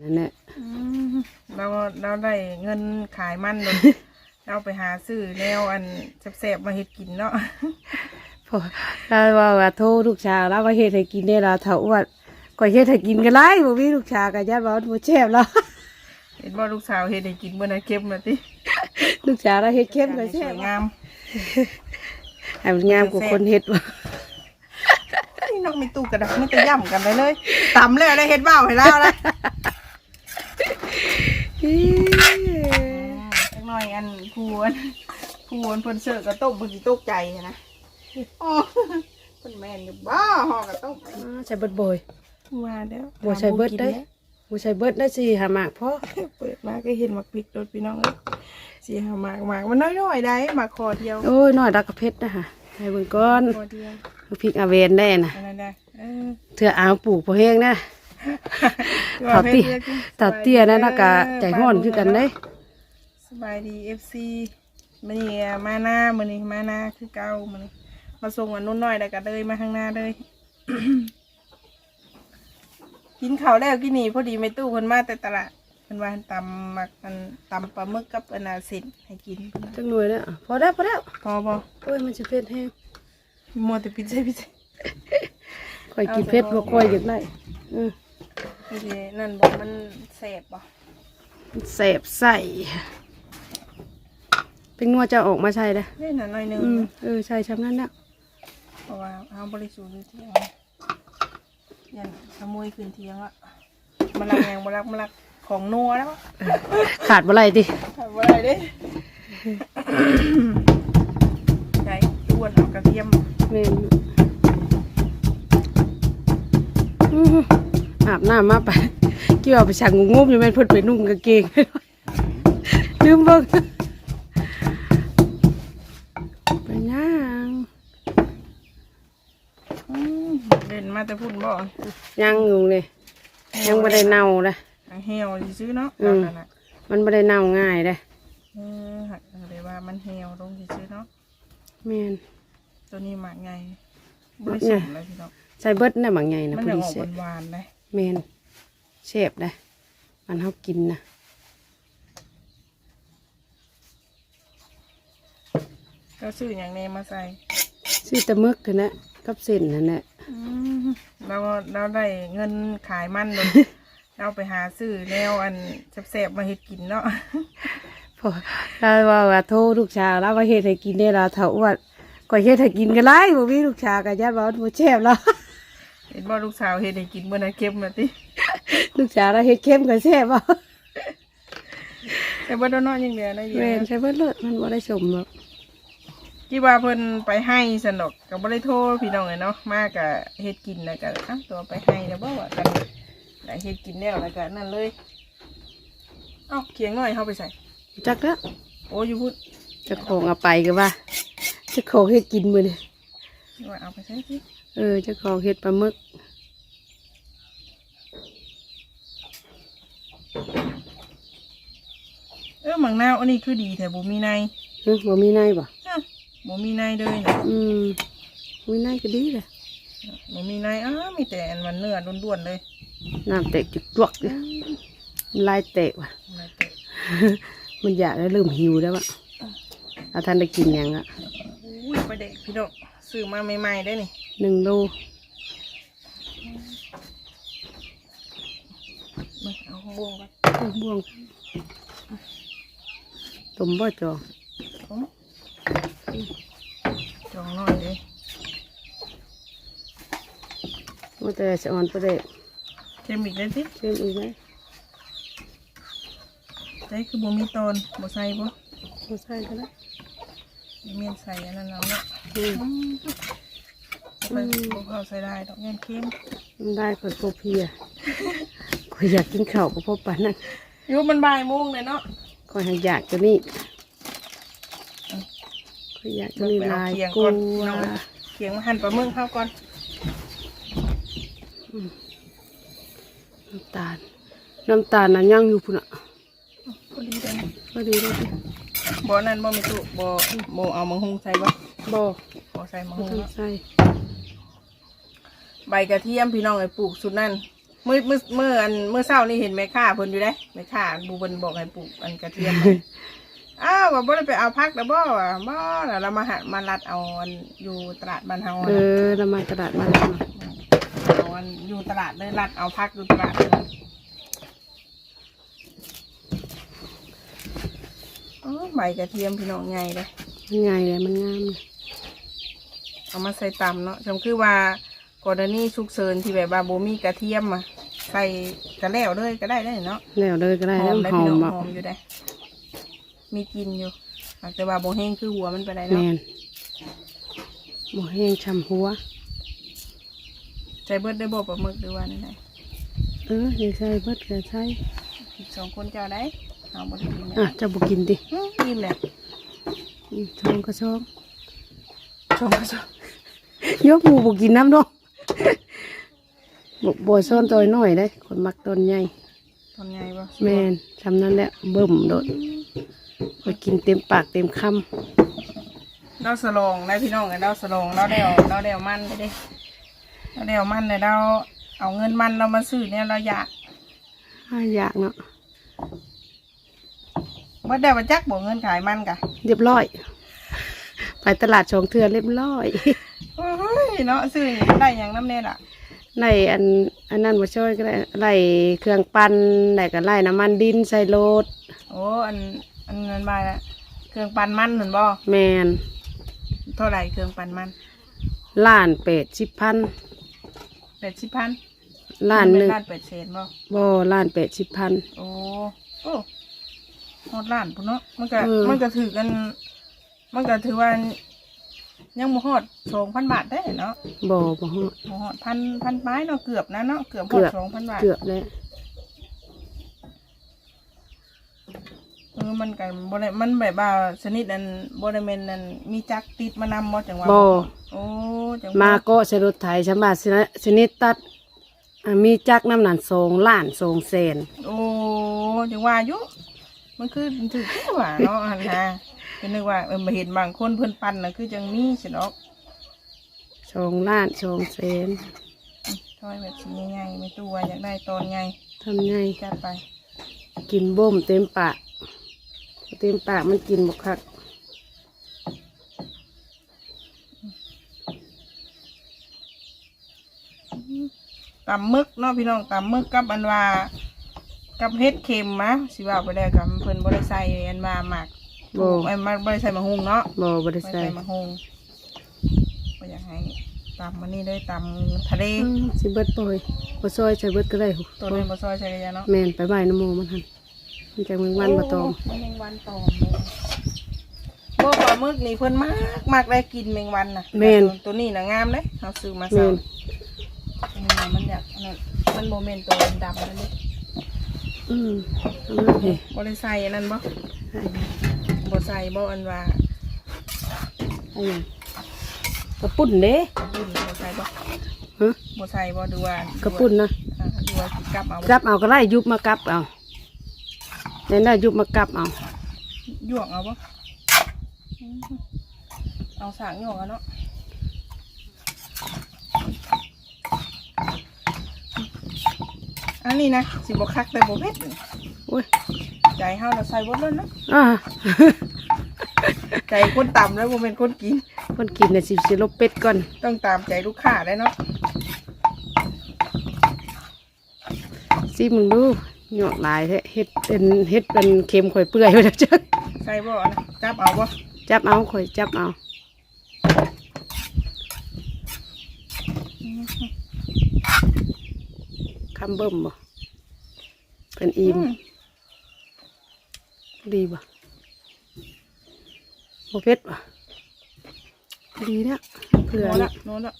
นั่นแหละเราเราได้เงินขายมันเลย เราไปหาซื้อแนวอันแซ่บๆมาเฮ็ดกินเนาะ พอเราว่าว่าโทรลูกชายแล้วว่าเฮ็ดให้กินได้เราเถาอ้วนก็เฮ็ดให้กินก็ไล่บ่มีลูกชายก็ยัดว่าบ่แซ่บแล้วเห็นว่าลูกสาวเฮ็ดให้กินเมื่อนะเก็บมาติลูกชายเราเฮ็ดเข้มก็สแซ่วบยงามให้มันงามกว่าคนเฮ็ดว่ะนี่น้องมีตู้กระดาษไม่ตะย่ำกันเลยเลยตำเลยได้เฮ็ดเบ้าให้เราแล้วจักหน่อยอั นพูอันพูอันเพิ่นเสิร์ฟกระต้มเพิ่นสิตกใจนะอ๋อเพิ่นแม่นอยู่บ้าห่อกระต้มอ่าใส่เบิดบ่อยมาแล้วบ่ใส่เบิดได้บ่ใส่เบิดได้สิหามากพอเปิดมาก็เห็นหมักพริกโดดพี่น้องเอ้ยสีหามากมากมันน้อยๆได้หมักคอเดียวโอ้ยน้อยดักกระเพชรนะฮะให้เบิ่งก่อนคอเดียวพริกอาเวนได้น่ะอันนั้นได้เออเถื่อเอาปลูกพอแห้งนะเต่าเตี้ยเต่าเตี้ยนั่นน่ะก็ใจฮ้อนคือกันเด้ส บายดีเอฟซีมันนี่มาหน้ามันนี่มาหน้าคือเก่ามันนี่มาส่งอันนู้นน้อยแล้วก็เลยมาข้างหน้าเลย กินข้าวแล้วกินนี่พอดีไม่ตู้คนมาแต่ตลาดเพิ่นว่าตำหมักมันตำปลาหมึกกับอนนาสินให้กินจังหน่วยแล้วพอแล้วพอแล้วพอบ่โอ้ยมันสิเผ็ดแห้งมัวแต่พิซซ่าพิซซ่าค่อยกินเผ็ดบ่ค่อยอยากได้อือนี่สินั่นบอกมันแสบบ่ มันแสบใส่ เป็นงัวจะออกมาใช่เด้อเล่นน่ะหน่อยหนึงอืมเออใช่ชำนั้นแล้วเพราะว่าเอาบริสุทธิ์อยู่เที่ยงยันขโมยคืนเที่ยงละมาลักยังมาลักมาลักของนัวแล้วขาดบ่ไรติทำอะไรดิใช่อ้วนเอากระเทียมแม่นอื้อหืออาบน้ำมาไปเกี่ยวไปสั่งงูมอยู่แม่นเพิ่นไปนุ่งกางเกงลืมเบิ่งไปย่าง อืมเด่นมา แต่พุ่นบ่ยังอยู่เลย ยังบ่ได้เน่าเลยทางเหี่ยวซื้อๆเนาะอืม นั่นน่ะมันบ่ได้เน่าง่ายเลยเออหักเลยว่ามันเหี่ยวลงซื้อๆเนาะแม่น ตัวนี้หมากไงหบมากริไงสุทธิ์เลยพี่น้องใส่เบิดน่ะบางใหญ่นะมันพอจะดีออกเสร็จหวานๆเลยแมนเชฟได้มันเฮากินนะก็ซื้ออย่างนี้มาใส่ ซื้อแตะมึกกันนะ กับเส้นนั่นแหละเราเราได้เงินขายมันเลย เราไปหาซื้อแนวอันแซ่บๆมาเฮ็ดกินเนาะ พอเราว่าว่าโทรลูกชายแล้วว่าเฮ็ดให้กินได้เราเถาอ้วนก็เฮ็ดให้กินก็ไล่บ่มีลูกชายก็ยัดว่ามันบ่แซ่บแล้วเห็นว่าลูกสาวเฮ็ดให้กินเมื่อนะเก็บมาติลูกชายเราเฮ็ดเข้มก็แซ่บเอาแต่ว่าโดนน้อยยังเหลือนะอยู่แม่นใช่เบิดเลยมันบ่ได้สมหรอก ที่ว่าเพิ่นไปให้สนุกก็บ่ได้โทษพี่น้องเลยเนาะมากกะเฮ็ดกินแล้วก็อะตัวไปให้แล้วบ่ว่ากันได้เฮ็ดกินแล้วแล้วก็นั่นเลยเอ้าเคียงน้อยเฮาไปใส่จักแล้วโอ้อยู่พุดเจะของเอาไปก็ว่าเจะของเฮ็ดกินมื้อนี่ว่าเอาไปใส่สิเออเจะของเฮ็ดปลาหมึกเออหมังนาวอันนี้คือดีแต่บ่มีในเออบ่มีในบ่ฮะ บ่มีในเลยนะอืมมีในก็ดีเลยบ่มีในอ้ามีแต่อันมันเนื้อด้วนๆเลยน้ำเตะจุกจวกเลยลายเตะว่ะ มาเตะมันอยากแล้วเริ่มหิวแล้วอะถ้าท่านได้กินอย่างอะอุ้ยไปเด็กพี่น้องซื้อมาใหม่ๆได้นี่หนึ่งโลมาเอาข้างบวงก่อนเอ้ยบ่วงต้มบ่จองเอา จองหน่อยเด้ว่าแต่สะออนประเดะเค็มอีกเลยสิเพิ่มอีกไหมใช้คือบ่มีตอนบ่ใส่บ่บ่ใส่ก็ได้เมียนใส่อันนั้นแล้วเนาะอืมไปบ่เข้าใส่ได้ดอกเงี้ยเค็มมันได้คนพวกพี่อะก็อยากกินข้าวกับพวกปานนั้นอยู่มันบ่ายโมงเลยเนาะก็อยากจะนี่ ก็อยากจะนี่ลายกลัวเคียงมาหั่นปลาหมึกเข้าก่อนน้ำตาลน้ำตาลนั้นยังอยู่พุ่นอะพอดีเลยก็ดีเลยบ่นั่นบ่มีตู้บ่บ่เอามังหุงใส่บ่บ่บ่ใส่มังบ่หุงต้องเนาะใส่ใบกระเทียมพี่น้องไอ้ปลูกสุดนั่นมือมือมืออันมือเศร้านี่เห็นแม่ค่าเพิ่นอยู่ได้แม่ค่าบูเพิ่นบอกให้ปลูกอันกระเทียม อ้าวว่าบ่ได้ไปเอาพักแล้วบ่ว่ะบ่แล้วเรามาหามารัดเอาอันอยู่ตลาดบ้านเฮาเอน่ะอน้ำมันกระดาษมาแล้วเนาะเอาอันอยู่ตลาดเลยรัดเอาพักอยู่ตลาดเลยอ๋อใบกระเทียมพี่น้องใหญ่เลย มันไงเลยมันงามเลยเอามาใส่ตำเนาะจำคือว่ากรณีฉุกเฉินที่แบบว่าบ่มีกระเทียมอะใส่กระแล้วเลยก็ได้ได้เนาะแล้วเลยก็ได้หอแล้วมได้หอพี่มน้องอะหอมอยู่ได้ มีกลินอยู่อาจจะว่าโบแห้งคือหัวมันไปได้แมเนาะนบ่แห้งช้ำหัว ใจเบิดได้บ่ปลาหมึกหรือว่านี่ไงเอออย่าใส่เบิดก็ใส่สองคนเจ้าได้เอาบ่ได้กินอะเนี่ยเจะบ่กินดิอื้ออิ่มเลยอืมช่องก็ช่องช่องก็ช่องยกหมูบ่กินน้ำดอกบ่บ่ซ่อนตัวน้อยได้คนมักต้นใหญ่ทำไงบ่แมนทำนั้นแหละเบิ่มโดด ก็กินเต็มปากเต็มคเราสลองได้พี่น้องกันเราสลองเราได้เอาเราได้เอามันไปดิเราได้เอามันเลยเราเอาเงินมันเรามาซื้อเนี่ยเราอยากำห้าอย่างเนาะเมื่อได้มาจักบอกเงินขายมันกะเรียบร้อย ไปตลาดชองเทือนเรียบร้อย โอ้ยเนาะซื้อได้อย่างน้ำเนี่ยล่ะไล่อันอันนั้นมาช่วยก็ได้ไล่เครื่องปั้นไล่ก็ไล่น้ำมันดินใส่รถโอ้อัน อันนั้นมาละเครื่องปั่นมันเหมือนบ่แมนเท่าไหร่เครื่องปั่นมันล้านเป็ดสิบพันแปดสิบพันล้านหนึ่งล้านแปดเศษบ่บ่ล้านเป็ดสิบพันโอ้โอ้หอดล้านพุ่นเนาะมันก็เออมันก็ถือกัน มันก็ถือว่ายังบ่ฮอดสองพันบาทได้เนาะบ่บ่ฮอดบ่ฮอดพันพันไม้เนาะเกือบนะเนาะเกือบฮเกือดอบสองพันบาทเกือบแล้ว เออมันกันบ่ได้มันแบบว่าชนิดอันบ่ได้แม่นอันมีจักรติดมานำบ่จังว่าบ่ โอ้จังมาว่าก็ใช้รถไถชำบาชนะชนิดตัดอ่ามีจักน้ำหนันสองล้านสองแสนโอ้จังว่าอยู่มันคือถือแค่ว่าเนาะอันนะก็นึกว่าเออมาเห็นบางคนเพิ่นปั่นน่ะคือจังมีสิเนาะสองล้านสองแสนทอยแบบสีใหญ่ๆไม่ตัวอยากได้ตอนใหญ่ทำไงจัดไปกินบ่มเต็มปาก เต็มปากมันกินบกคักตำมึกเนาะพี่น้องตำมึกกับอันว่ากับเฮ็ดเค็มมะสิว่าไปแล้วกับเพิ่นบ่ได้ใส่อันว่าหมักบ่ไอ้มาบ่ได้ใส่มะฮุงเนาะบ่บ่บ่ได้ได้ใส่ใส่มะฮุงบ่อยากให้ตำมันนี่เลยตำทะเลอืมสิเบิดปล่อยบ่ซอยใส่เบิดก็ได้หูตัวนี้บ่ซอยใส่กระยาเนาะแม่นไปใบายน้ำโมมันหัน มันจะมึงวันบ่ตองโแมงวันตอมเลยบ่ปลาหมึกนี่เพิ่นมากมากได้กินแมงวันน่ะแม่นตัวตัวนี้น่ะงามเด้เฮาซื้อมาแม่ใส่นอันนี้นะมันอยากอันนั้นมันโมเมนต์ตัวดำๆนั่นนี่อืมเอามาเฮ้บริใส่อันนั้นบ่บริใส่บ่อันว่าอันนี้กระปุ่นเด้กระปุ่นบริใส่บ่ฮะบริใส่บ่ดูว่ากระปุ่นนะอ่าดูว่าสิกลับเอากลับเอาก็ได้ยุบมากลับเอา เล่นได้ยุบมากลับเอาหยวกเอาบ่อืมเอาสางหยวกเอาเนาะอันนี้นะสิบ่คักแต่บ่เผ็ดนี่โอ้ยใจเฮาน่ะใส่บ่ล้นเนาะอ่า ใจคนต่ำแล้วบ่แม่นคนกิน คนกินเนี่ยสิสิลบเป็ดก่อนต้องตามใจลูกค้าได้เนาะสิมึงดู หยอกหลายแท้เฮ็ดเป็นเฮ็ดเป็นเค็มข่อยเปื่อยไปแล้วจ้ะใส่บ่อันนะจับเอาบ่จับเอาข่อยจับเอาคำเบิ่มบ่เป็นอิ่มอืมดีบ่โมเพ็ดบ่ดีเนี่ยเผื่อโน่นเนี่ละยโน่นละ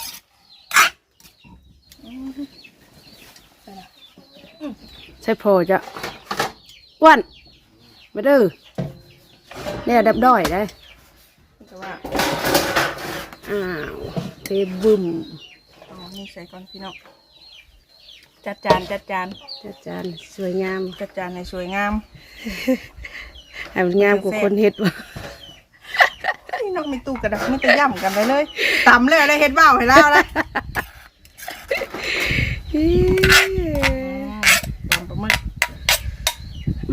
ใช่พอจะอ้วนมาเด้อเนี่ยดับด้อยได้แต่ว่าอ้าวเทบึมเอานี่ใส่ก่อนพี่น้องจัดจานจัดจานจัดจานสวยงามจัดจานให้สวยงามให้มันงามกว่าคนเฮ็ดว่ะนี่น้องมีตู้กระดาษมันจะย่ำกันไปเลยตำเลยได้เฮ็ดเบ้าให้แล้วนะ เฮ้ย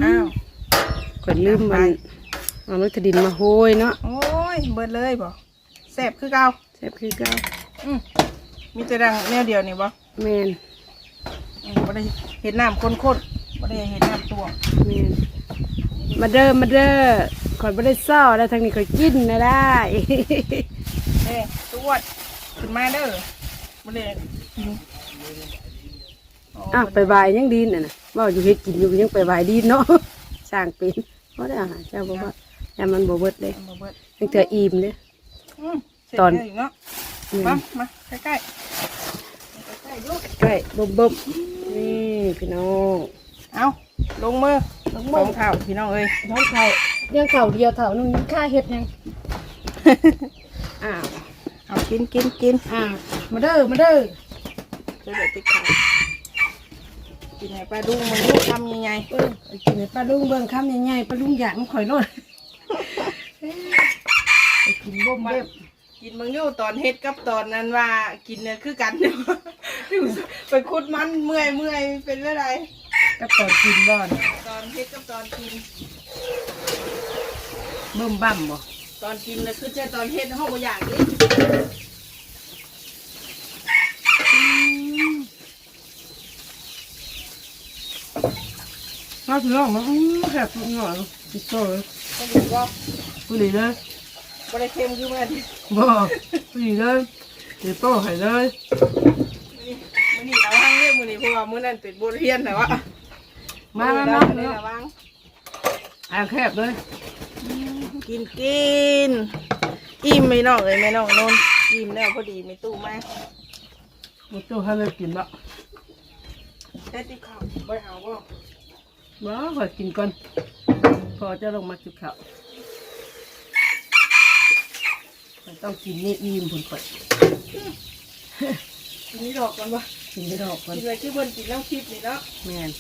อ้าวข่อยลืมมันเอารถดินมาโหยเนาะโอ้ยเบิดเลยบ่แซ่บคือเก่าแซ่บคือเก่าอืมมีแต่ดังแนวเดียวนี่บ่แม่นอืมบ่ได้เห็นน้ำข้นๆบ่ได้เห็นน้ำตวงแม่นมาเด้อมาเด้อข่อยบ่ได้เศร้าแล้วทางนี้ข่อยกินนะได้เอ้ตวดขึ้นมาเด้อบ่ได้กินอ้าวไปบายยังดีน่ะนะเว่าอยู่เฮ็ดกินอยู่ยังไปบายดีเนาะสร้างเป็นเพราะได้อาหารเจ้าบอกว่าอย่ามันบ่เบิดเลยบ่เบิดยังเถื่ออิ่มเด้ออืมเสร็จตอนแล้วอีกเนาะอืมมา มาใกล้ๆใกล้ๆลูกใกล้บ่มบ่มนี่พี่น้องเอาลงมือลงมือของข้าวพี่น้องเอ้ยน้องเขายังเข่าเดียวเท่านึงยังค่าเฮ็ดยังอ้าวเอากินกินกินอ้าวมาเด้อมาเด้อจะได้ติดข้าว กินให้ปลาดุงมันลูกทำยังไงเออเอากินให้ป้าลุงเบิ่งคำใหญ่ๆป้าลุงอยากมันข่อยโลดไปกินบ่มเบ็บกินมึงอยู่ตอนเฮ็ดกับตอนนั้นว่ากินเนี่ยคือกันเนาะไปคุดมันเมื่อยเมื่อยเป็นเรื่องไรกับตอนกินบ่อนตอนเฮ็ดกับตอนกิน เบิ่มบั่มบ่ตอนกินนะคือใช่ตอนเฮ็ดห้องบ่อยากนี่ มาพี่น้องมาอื้แซ่บทุกหน่อยสิโซ่เลยก็อยู่ว่าผู้ดีเลยบ่ได้เค็มคือมื่อนี้บ่ผู้ดีเลยเดี๋ยวโต้ให้เลยมื้อนี้เราหั่งเนี่ยมื้อนี้เพราะว่ามือนั้นเป็นบทเรียนแต่ว่ามามามาเลยเนะระวังอ่าแคบเลย กินกินอิ่มไม่น้องเอ้ยแม่น้องนนอิ่มแล้วพอดีไม่ตู้มาบ่โต้ให้เลยกินละได้ติดข้าวบ่เอาบ่ บ่ขอกินก่อน พอจะลงมาจุดข้าวข้อยต้องกินนี่อิ่มพุ่นข่อยกินนี่ดอกกันบ่กินไม่ดอกก่อนกินอะไรที่เพิ่นกินน้ำพริกนี่เนาะแม่น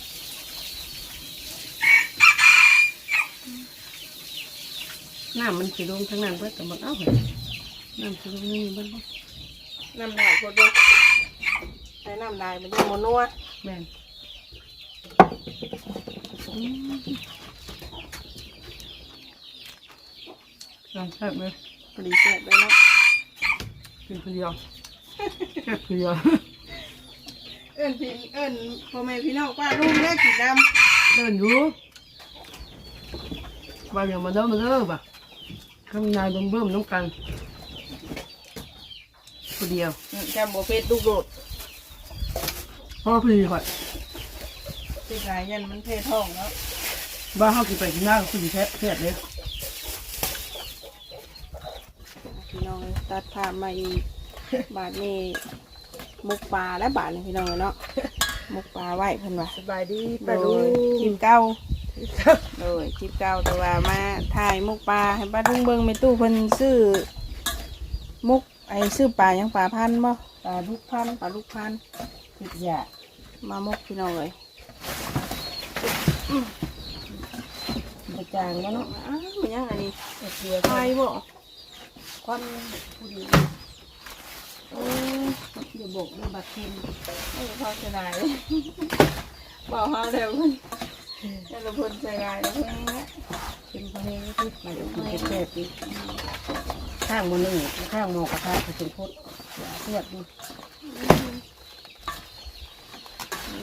น้ำมันสิลงทั้งนั้นเบิดแต่บ่เอาเหรอน้ำสิลงนี่เบิดบ่น้ำลายคนบ่ใส่น้ำลายมันจะโมนัวแม่น ลองแซ่บเลยพอดีแซ่บเลยเนาะกินคนเดียวแซ่บคนเดียวเอิ้นพี่เอิ้นพ่อแม่พี่น้องป้าลุงแม่กินน้เดินอยู่ว่าอย่างมาเด้อมาเด้อป่ะข้างในเบิ่มเบิ่มๆน้องกันคนเดียวำจำบ่เป็ดลูกโดดพ่อพี่ก่อ นสิกายยันมันเทท้องแล้วบ้านเขากินไปกินหน้าก็คุณแท้แท้เลยพี่น้องตัดภาพมาอีก บาทนี้มุกปลาและบาทนี้พี่น้องเนาะมุกปลาไหวเพิ่นว่าสบายดีโดยคลิปเก่าโดยคลิปเก่าแต่ว่ามาถ่ายมุกปลาให้ป้าลุงเบิ่งไม่ตู้เพิ่นซื้อมุกไอ้ซื้อปลายังปลาพันบ่ปลาลูกพันปลาลูกพันติดยามามุกพี่น้องเลย ประ จางแล้วเนาะอ้าวมันยังอันนี้เอาเกลือไฟบ่ควันผู้ดีโอ้ยเดี๋ยวบอกเรื่องบัตรเค็มไม่พอเสียดายเลยบอกเฮาเดี๋ยวเพิ่นเดี๋ยวเราเพิ่นเสียดายแล้วเพิ่นอย่างเงี้ยเค็มพอแห้งที่มาเดี๋ยวกินแซ่บๆดิข้างบนหนึ่งข้างหมอกระทะผสมพดเสียบดิ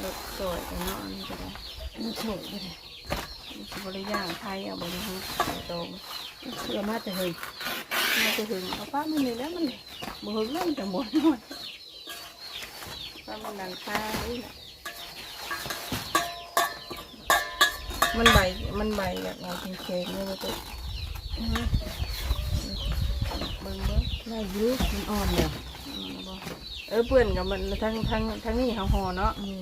รถสวยแต่เนาะอันนี้ก็ได้มันโฉดเลยมันสิ บ่ได้ย่างไทยเอาบ่ได้ฮู้ตรงเชื่อมาแต่เฮ้ยมันจะถึงเอาป้ามันนี่แล้วมันบ่ถึงแล้วมันจะหมดหน่อยป้ามันดันค่านี่แหละมันใบมันใบแบบเงาเค็งๆเลยว่าตัวเบิ่งเบิ่งได้อยืดมันอ่อนเนี่ยอืมบ่เออเปื่อนกับมันทั้งทั้งทั้งนี้เขาห่อเนาะอืม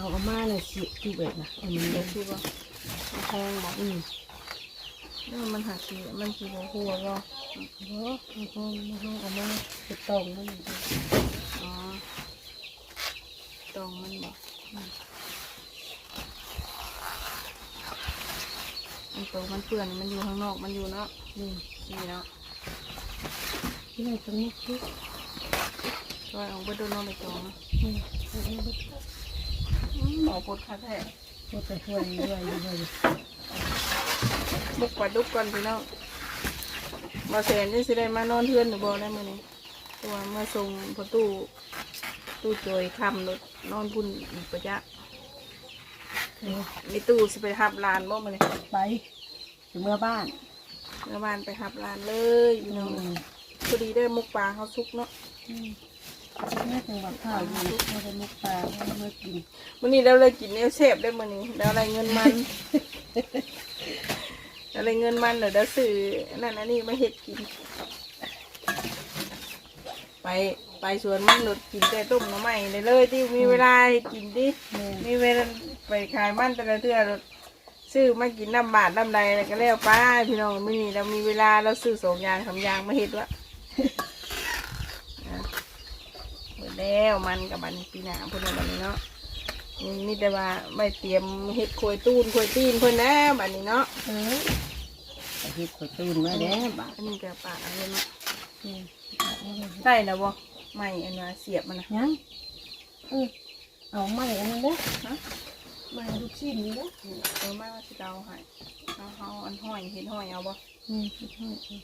เอาอาม่าเลยสิที่เบ็ดนะเอามันเดี๋เด็ยวดสิบ่มันแพงบ่อืมเออมันหักสิมันสิบ่หัวบ่เพราะมันก็มันก็เอามาติดตองนั่นเองอ๋อตรงมันบ่อันตัวมันเปื่อนมันอยู่ข้างนอกมันอยู่เนาะอืมนี่เนาะที่ไหนตรงนี้คือช่วยเอาไปดูน้องไปตองเนาะ อืมเอาเอาไปอืมหมอปดขาแท้ก็ไปช่วยด้วยด้วยบุกปลาดุกก่อนพี่น้องมาแสนจะสิได้มานอนเพื่อนหรือบ่ได้มื้อนี้ตัวมาส่งประตูตู้โจยคำรถนอนพุ่นอีกประจะมีตู้สิไปหับลานบ่มื้อนี้ไปถึงเมื่อบ้านเมื่อวานไปหับลานเลยพี่น้องพอดีได้มุกปลาเขาซุกเนาะ แม่ถึงบักข้าวอยู่ไม่ได้มุกปลาไม่ได้กินมื้อนี้เราเลยกินเนื้อเชฟได้มื้อนี้แล้วอะไรเงินมันอะไรเงินมันเดี๋ยวเดี๋ยวซื้อนั่นอันนี้มาเฮ็ดกิน ไปไปสวนมันหนุดกินแต่ต้มหน่อไม้เลยเลยที่มีเวลาให้กินดิแม่มีเวลาไปขายมันแต่ละเทื่อรถซื้อมากินน้ำบาดน้ำใดแล้วก็แล้วไปพี่น้องมื้อนี้เรามีเวลาเราซื้อสองอย่างสามอย่างมาเฮ็ดวะอะเบิด แล้วมันกับมันปีหน้าเพิ่นว่าบัดนี้เนาะนี่มีแต่ว่าไม่เตรียมเฮ็ดควยตูนควยตีนเพิ่นแน่บัดนี้เนาะเออไปเฮ็ดข้าวตูนมาแล้วบ้านอันนี้ก็ปากอันนี้เนาะนี่ได้นะบ่ไม่อันว่าเสียบมันนะยังเออเอาไม้อันนั้นเด้อฮะไม้ลูกชิ้นนี่เด้อเออไม่ว่าสิเดาให้เอาเฮาอันห้อยเห็นห้อยเอาบ่อืมใช่อั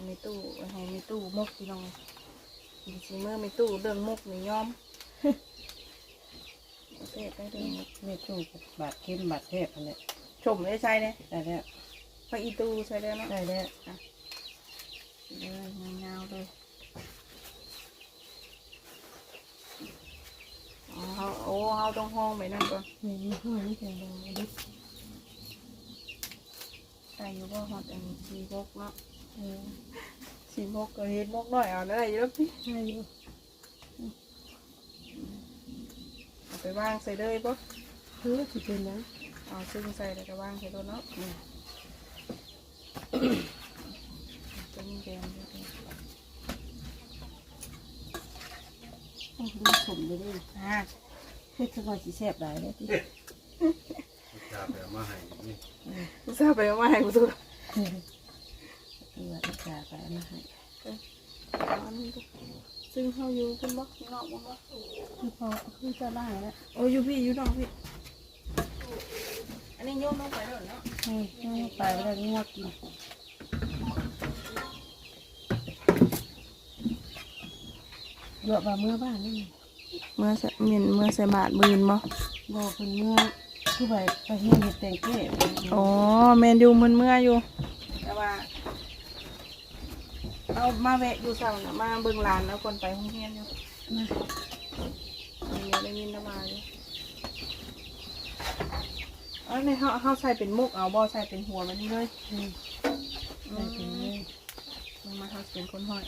นนี้ตู้อันให้มีตู้มกพี่น้องกินสิเมื่อมีตู้เรื่องมกนี่ยอมเสียบได้เรื่องมกแม่ตู้กับบาดเข้มบาดแทบอันนี้ชมได้ใช่เนี่ยได้แล้วไปอีตู้ใช่ได้เนาะได้แล้วเลยเงาๆเลยอ๋อเขาโอ้เขาต้องห้องไปนั่นก่อนนี่มีห้อยนี่จังบ่ดิใส่อยู่ว่าฮอตอันสีมกเนาะเออ สีมกก็เห็ดมกหน่อยเอาได้เยอะพี่ได้อยู่เอาไปวางใส่เลยปะเออสิเป็นนะเอาซึ่งใส่แล้วก็วางใส่ตัวเนาะอืมจะมีแดงอยู่ตรงนี้ต้องดูสมเลยเด้ออ่าเฮ็ดสักหน่อยสิแซ่บหลายเด้อติจะไปเอามาให้นี่อุตส่าห์ไปเอามาให้กูตัว เออเอออาจารย์ไปเอามาให้อันนี้ก็ซึ่งเขาอยู่กันบ่ข้างนอกบ่บ่คือพอคือจะได้แล้วโอ้ยอยู่พี่อยู่นอกพี่ อันนี้โยมลงไปแล้วเนาะเออเอาไปแล้วงวดกินเยอะว่าเมื่อบ้านนี่เมื่อใส่เมียนเมื่อใส่บาทบืนบ่บอกเป็นเมื่อคือไปไปเฮ็ดเห็ดแตงเก้อ๋อแมนอยู่มันเมื่ออยู่ แต่ว่า เอามาแวะอยู่สั่งนะมาเบิ่งหลานแล้วก่อนไปห้องเรียนอยู่นะอันนี้ได้ยินแล้วมาอยู่อันนี้เขาเขาใส่เป็นมุกเอาบ่ใส่เป็นหัวมันนี่เลยอืมไปถึงเลยมันมาเขาเป็นคนห้อย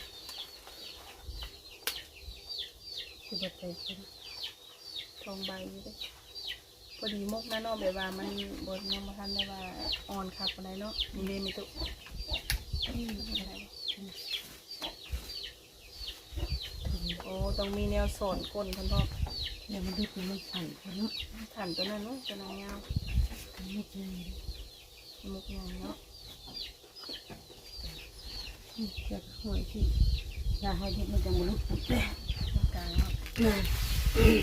คือไปไปเป็นทองใบอยู่เด้พอดีมุกนั่นเนาะแบบว่ามันบนยังมาทันได้ว่าอ่อนคักปานใดเนาะมีเดมีตุ โอ้ต้องมีแนวสอนก้นเพันพ่อเดี๋ยวมันดูดมันสั่นกันเนาะขันตัวนั้นเนาะตัวนั้นยาวทำไม่ดีมุกยาวเนาะอืมจะหอยที่อย่าให้เด็กมันจะมุลุกปุ๊บเลยตรงกลางเนาะอืม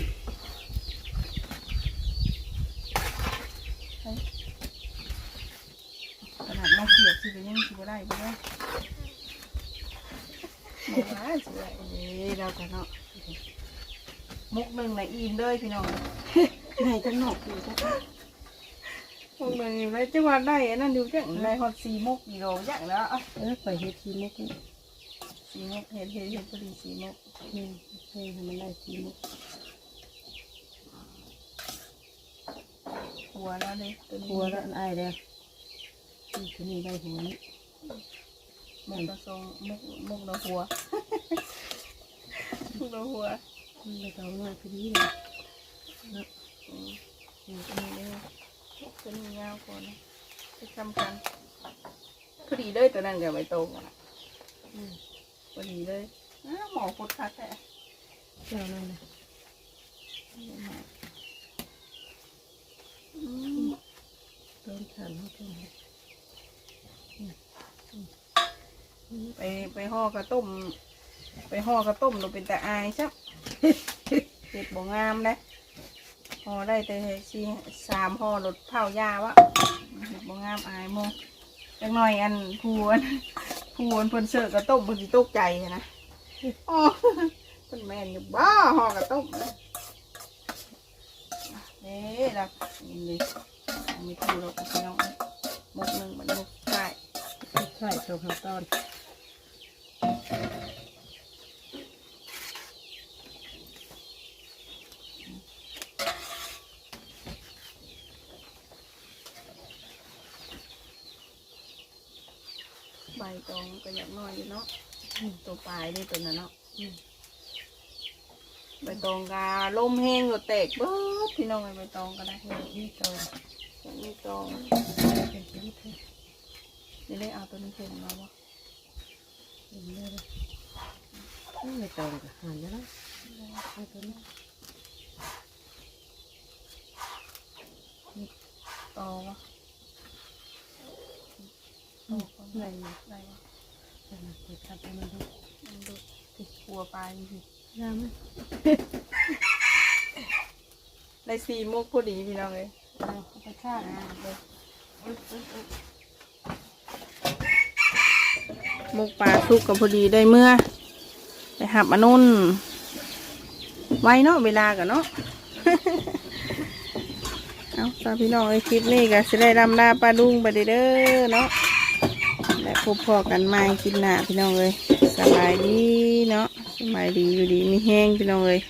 ขนาดมาเสียบสิเป็นยังสิบ่ได้บ่ได้ บ่ว่าสิได้เอ้ยเรากันเนาะมุกหนึ่งละอิ่มเลยพี่น้องไหนจะหนอกอยู่ก็มุกหนึ่งอิ่มเลยจังหวัดได้อันนั้นดูจังได้ฮอดสี่มุกกี่โลจังแล้วอะเออไปเฮ็ดทีมุกนี่สี่มุกเห็ดเห็ดเห็ดพอดีสี่มุกนี่ให้ให้มันได้ทีมุกหัวแล้วเลยตัวนี้หัวแล้วอันอ้ายแล้วนี่คือนี่ได้หัวนี่มุกกระทรงมุกมุกละหัว มุกละหัวมันจะเอาหน้าคือดีเลยเนาะอืมนี่ตัวนี้เลยตัวนี้ยาวกว่านะไปทำกันพอดีเลยตัวนั้นกับใบโตกันอะอืมพอดีเลยอ้าวหมอพุดคัดแต่เจ้านั่นนะอืมต้นทานเขาต้นเฮ็ดไปไปห่อกระต้ม ไปห่อกระต้มเราเป็นแต่อายใช่เห็ดบ่งามนะพอได้แต่สี่สามห่อรถเผายาวะเห็ดบ่งามอายโมจังหน่อยอันพูนพูนเพิ่นเสิร์ฟกระต้มเพิ่นสิตกใจนะอ๋อเพิ่นแม่นอยู่บ้าห่อกระต้มนะเด้ล่ะนี่เลยมีพูเราก็พี่น้องมุกหนึ่งมันมุกใช่ใช่สองขั้นตอน ใบตองก็ อยากน้อยอยู่เนาะตัวปลายนี่ตัวนั้นเนาะใบตองกาลมแห้งก็แตกเบิดพี่น้องไอ้ใบตองก็ได้นี่ตอนอย่างนี้ตองเป็นชีวิตให้นี่ได้เอาตัวนี้เข็มมาบ่เห็นเลยไม่ตองกับหันแล้วเอาตัวนี้ตอวะไหนได้วะขนาด เปิดทับให้มันดูมันดูติดหัวปลายนี่สิยามไหมได้สีมุกพอดีพี่น้องเลยเอาไปฆ่าอะเลยมุกปลาสุกกับพอดีได้เมื่อไปหับอันนุ่นไว้เนาะเวลากันเนาะ เอาตามพี่น้องไอ้คลิปนี้ก็สิได้รำลาปลาดุงไปเด้อเนาะและ พบพอกันใหม่คลิปหน้าพี่น้องเลยสบายดีเนาะสบายดีอยู่ดีมีแห้งพี่น้องเลย